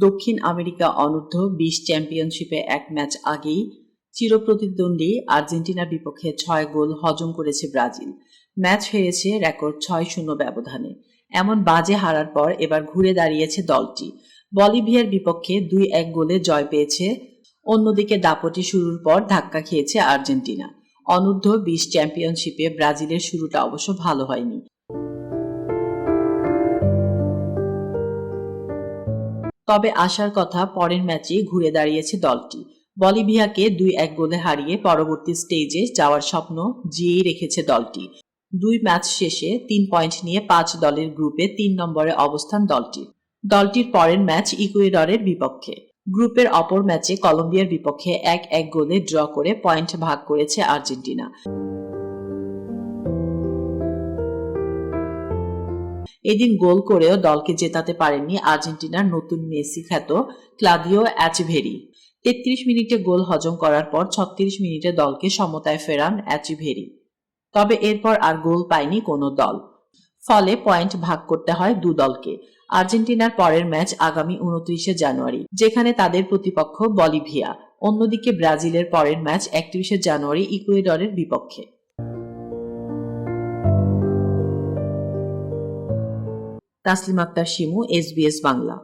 দক্ষিণ আমেরিকা অনূর্ধ্ব বিশ চ্যাম্পিয়নশিপে এক ম্যাচ আগেই চিরপ্রতিদ্বন্দ্বী আর্জেন্টিনার বিপক্ষে ছয় গোল হজম করেছে ব্রাজিল। ম্যাচ হয়েছে রেকর্ড ছয় শূন্য ব্যবধানে। এমন বাজে হারার পর এবার ঘুরে দাঁড়িয়েছে দলটি। বলিভিয়ার বিপক্ষে দুই এক গোলে জয় পেয়েছে। অন্যদিকে দাপটি শুরুর পর ধাক্কা খেয়েছে আর্জেন্টিনা। অনূর্ধ্ব বিশ চ্যাম্পিয়নশিপে ব্রাজিলের শুরুটা অবশ্য ভালো হয়নি। তবে আসার কথা পরের ম্যাচে ঘুরে দাঁড়িয়েছে দলটি। বলিভিয়াকে দুই এক গোলে হারিয়ে পরবর্তী স্টেজে যাওয়ার স্বপ্ন জিয়েই রেখেছে দলটি। দুই ম্যাচ শেষে তিন পয়েন্ট নিয়ে পাঁচ দলের গ্রুপে তিন নম্বরে অবস্থান দলটির। দলটির পরের ম্যাচ ইকুয়েডরের বিপক্ষে। গ্রুপের অপর ম্যাচে কলম্বিয়ার বিপক্ষে এক এক গোলে ড্র করে পয়েন্ট ভাগ করেছে আর্জেন্টিনা। এদিন গোল করেও দলকে জেতাতে পারেননি আর্জেন্টিনার নতুন মেসি খ্যাত ক্লাদিও অ্যাচিভেরি। তেত্রিশ মিনিটে গোল হজম করার পর ছত্রিশ মিনিটে দলকে সমতায় ফেরান অ্যাচিভেরি। তবে এরপর আর গোল পায়নি কোনো দল। ফলে পয়েন্ট ভাগ করতে হয় দু দলকে। আর্জেন্টিনার পরের ম্যাচ আগামী উনত্রিশে জানুয়ারি, যেখানে তাদের প্রতিপক্ষ বলিভিয়া। অন্যদিকে ব্রাজিলের পরের ম্যাচ একত্রিশে জানুয়ারি ইকুয়েডরের বিপক্ষে। তাসলিম আক্তার শিমু এসবিএস বাংলা।